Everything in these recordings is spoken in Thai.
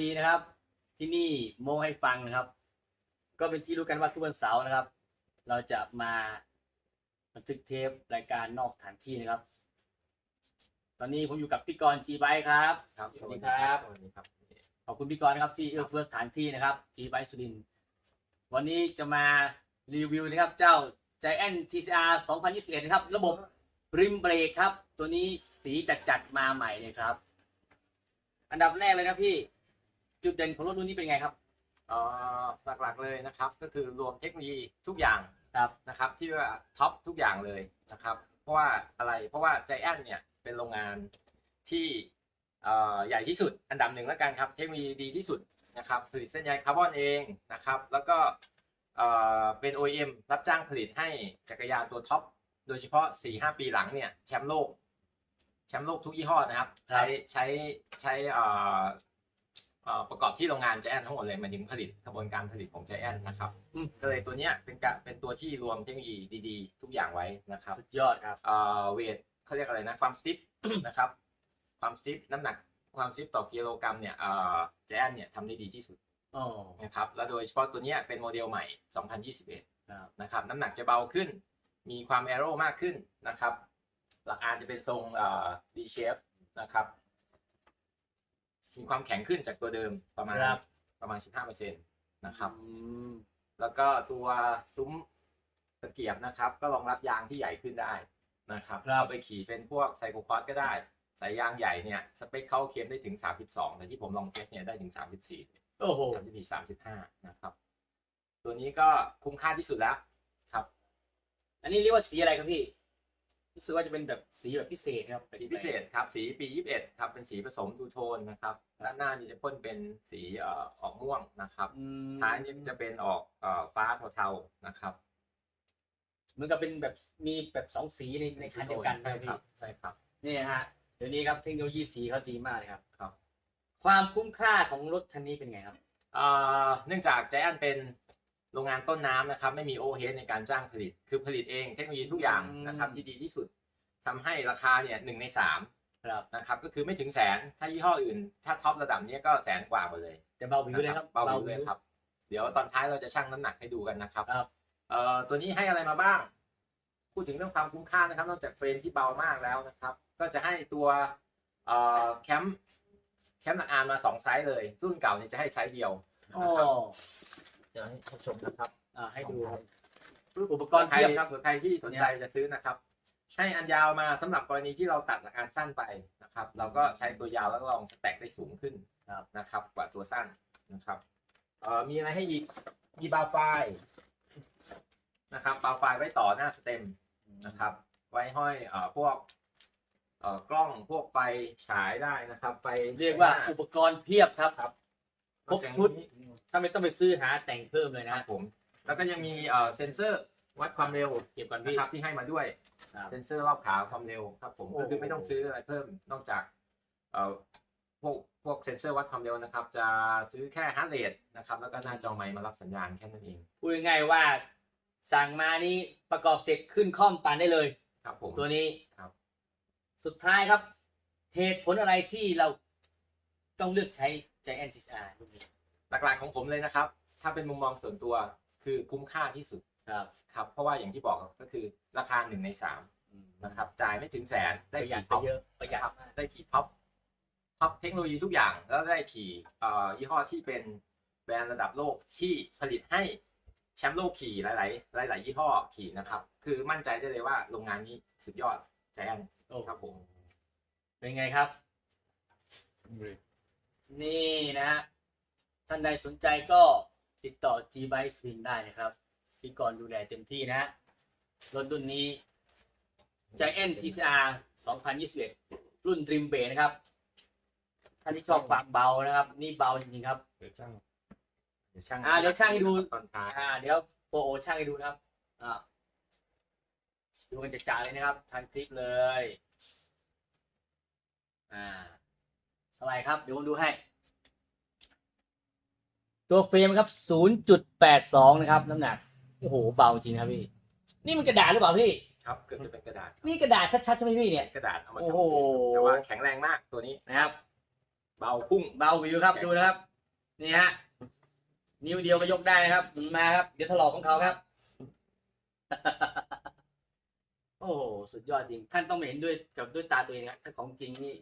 ABT นะครับ ที่นี่โมให้ฟังนะครับ ก็เป็นที่รู้กันว่าทุกวันเสาร์นะครับ เราจะมาบันทึกเทปรายการนอกสถานที่นะครับ ตอนนี้ผมอยู่กับพี่กรณ์ G b y ครับครับสวัสดีครับสวัสดีครับ ขอบคุณพี่กรณ์นะครับที่เอื้อเฟื้อสถานที่นะครับ G b y สุรินทร์วันนี้จะมารีวิวนะครับเจ้า Giant TCR 2021 นะครับ ระบบริมเบรกครับ ตัวนี้สีจัดๆมาใหม่เลยครับ อันดับแรกเลยนะพี่ จุดเด่นของรถรุ่นนี้เป็นไงครับ เอ่อหลักๆเลยนะครับ ก็คือรวมเทคโนโลยีทุกอย่างครับนะครับ ที่ว่าท็อปทุกอย่างเลยนะครับ เพราะว่าอะไรเพราะว่าใจแอนเนี่ยเป็นโรงงานที่เอ่อใหญ่ที่สุดอันดับหนึ่งแล้วกันครับ เทคโนโลยีดีที่สุดนะครับผลิตเส้นใยคาร์บอนเองนะครับ แล้วก็เอ่อเป็น OEM รับจ้างผลิตให้จักรยานตัวท็อปโดยเฉพาะ 4-5 ปีหลังเนี่ยแชมป์โลกแชมป์โลกทุกยี่ห้อนะครับ ใช้ใช้ใช้เอ่อเอ่อ ประกอบที่โรงงานใจแอนทั้งหมดเลยหมายถึงผลิตกระบวนการผลิตของใจแอนนะครับอืมก็เลยตัวเนี้ยเป็นกะเป็นตัวที่รวมเทคโนโลยีดีๆ ทุกอย่างไว้นะครับสุดยอดครับเอ่อเวทเขาเรียกอะไรนะความสติฟนะครับความสติฟน้ำหนักความสติฟต่อกิโลกรัมเนี่ยเอ่อใจแอนเนี่ยทำได้ดีที่สุดอ๋อนะครับแล้วโดยเฉพาะตัวเนี้ยเป็นโมเดลใหม่ 2021ครับนะครับน้ำหนักจะเบาขึ้น มีความแอโร่มากขึ้นนะครับ หลักการจะเป็นทรงเอ่อ D shape นะครับ มีความแข็งขึ้นจากตัวเดิมประมาณครับ ประมาณ 15%นะครับ อืมแล้วก็ตัวซุ้มตะเกียบนะครับ ก็รองรับยางที่ใหญ่ขึ้นได้นะครับครับ เอาไปขี่เป็นพวกไซโคคอร์สก็ได้ สายยางใหญ่เนี่ย สเปคเขาเค็มได้ถึง 32 แต่ที่ผมลองเทสเนี่ยได้ถึง 34 โอ้โห34 35นะครับ ตัวนี้ก็คุ้มค่าที่สุดแล้ว ครับ อันนี้เรียกว่าสีอะไรครับพี่ รู้สึกว่าจะเป็นแบบสีแบบพิเศษครับสีพิเศษครับ สีปี 21 ครับ เป็นสีผสมดูโทนนะครับ ด้านหน้านี่จะพ่นเป็นสีเอ่อออกม่วงนะครับอืมท้ายนี่จะเป็นออกเอ่อฟ้าเทาๆนะครับ เหมือนกับเป็นแบบมีแบบสองสีในในคันเดียวกันใช่ใช่ไหมครัพี่บใช่ครับ นี่ฮะ เดี๋ยวนี้ครับเทคโนโลยีสีเขาดีมากเลยครับครับ ความคุ้มค่าของรถคันนี้เป็นไงครับเอ่อเนื่องจาก Giant เป็น โรงงานต้นน้ำนะครับ ไม่มีโอเฮดในการจ้างผลิต คือผลิตเองเทคโนโลยีทุกอย่างอืมนะครับที่ดีที่สุดทำให้ราคาเนี่ยหนึ่งในสามครับนะครับก็คือไม่ถึงแสนถ้ายี่ห้ออื่น ถ้าท็อประดับเนี้ยก็แสนกว่าหมดเลยแต่เบาวิวเลยครับเบาอยู่เลยครับ เดี๋ยวตอนท้ายเราจะชั่งน้ำหนักให้ดูกันนะครับครับเอ่อตัวนี้ให้อะไรมาบ้าง พูดถึงเรื่องความคุ้มค่านะครับ นอกจากเฟรมที่เบามากแล้วนะครับ ก็จะให้ตัวเอ่อแคมป์แคมป์หนักอานมาสองไซส์เลย รุ่นเก่าเนี่ยจะให้ไซส์เดียวอ๋อนะครับ เดี๋ยวให้ชมนะครับอ่าให้ดูครับอุปกรณ์ใครเพียบครับเผื่อใครที่สนใจจะซื้อนะครับ ให้อันยาวมาสำหรับกรณีที่เราตัดหลักการสั้นไปนะครับ เราก็ใช้ตัวยาวแล้วลองสแต็กได้สูงขึ้นครับนะครับ กว่าตัวสั้นนะครับเอ่อมีอะไรให้อีกมีบาร์ไฟนะครับบาร์ไฟไว้ต่อหน้าสเต็มนะครับ ไว้ห้อยเอ่อพวกเอ่อกล้องพวกไฟฉายได้นะครับ ไฟเรียกว่าอุปกรณ์เพียบครับ ครับครบชุด ถ้าไม่ต้องไปซื้อหาแต่งเพิ่มเลยคนะรับผม แล้วก็ยังมีเอ่อเซ็นเซอร์วัดความเร็วเก็บก่อนนะพี่ครับที่ให้มาด้วย ครับเซนเซอร์รอบขาความเร็วครับผมโอ้ก็คือไม่ต้องซื้ออะไรเพิ่มนอกจากเอ่อพวกพวกเซนเซอร์วัดความเร็วนะครับ จะซื้อแค่ฮาร์ดเรทนะครับแล้วก็หน้าจอไมค์มารับสัญญาณแค่นั้นเองพูดง่ายๆว่า สั่งมานี่ประกอบเสร็จขึ้นคล่อมปั่นได้เลย ครับผม ตัวนี้ครับ สุดท้ายครับ เหตุผลอะไรที่เราต้องเลือกใช้ Giant TCR รุ่นนี้หลักๆของผมเลยนะครับ ถ้าเป็นมุมมองส่วนตัวคือคุ้มค่าที่สุดครับครับ เพราะว่าอย่างที่บอกก็คือราคาหนึ่งในสามนะครับ จ่ายไม่ถึงแสนปได้ระหยัดขี่ไปท็อปเยอะประหยัดครับมากได้ขี่ท็อปท็อปเทคโนโลยีทุกอย่างแล้วได้ขี่เอ่อยี่ห้อที่เป็นแบรนด์ระดับโลกที่ผลิตให้แชมป์โลกขี่หลาย ๆ หลาย ๆ ยี่ห้อขี่นะครับ คือมั่นใจได้เลยว่าโรงงานนี้สุดยอดใจแอนโอ้ครับผม เป็นไงครับ นี่นะฮะท่านใดสนใจก็ติดต่อ G Bike Swing ได้นะครับพี่กรณ์ดูแลเต็มที่นะฮะรถรุ่นนี้ Giant TCR 2021 รุ่น Dream b a นะครับถ้าานที่ชอบความเบานะครับ นี่เบาจริงๆครับ เดี๋ยวช่างเดี๋ยวช่างอ่าเดี๋ยวช่างให้ดู ตอนท้ายอ่า เดี๋ยวโปรโอช่างให้ดูนะครับ อ่า ดูกันจะจ่าเลยนะครับ ทันคลิปเลย อ่า เท่าไหร่ครับ เดี๋ยวผมดูให้ ตัวเฟรมครับ 0.82 นะครับ น้ำหนัก โอ้โห เบาจริงครับพี่ นี่มันกระดาษหรือเปล่าพี่ ครับ เกือบจะเป็นกระดาษครับนี่กระดาษชัดๆใช่ไหมพี่เนี่ย กระดาษเอามาโอ้ทำโห แต่ว่าแข็งแรงมากตัวนี้ นะครับ เบาพุ่ง เบาวิวครับ ดูนะครับ นี่ฮะ นิ้วเดียวก็ยกได้นะครับมาครับ เดี๋ยวถลอกของเขาครับ โอ้โห สุดยอดจริง ท่านต้องมาเห็นด้วยกับด้วยตาตัวเองครับถ้าของจริงนี่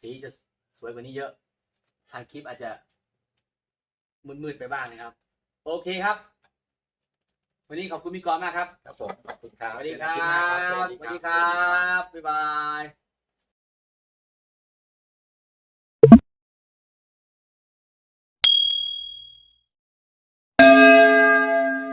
สีจะ สวยกว่านี้เยอะ ทางคลิปอาจจะมืดๆไปบ้างนะครับ โอเคครับ วันนี้ขอบคุณพี่กรณ์มากครับ ครับผม ขอบคุณครับ สวัสดีคเจอรักันคลิปหน้าบสวัสดีครับ บ๊ายบาย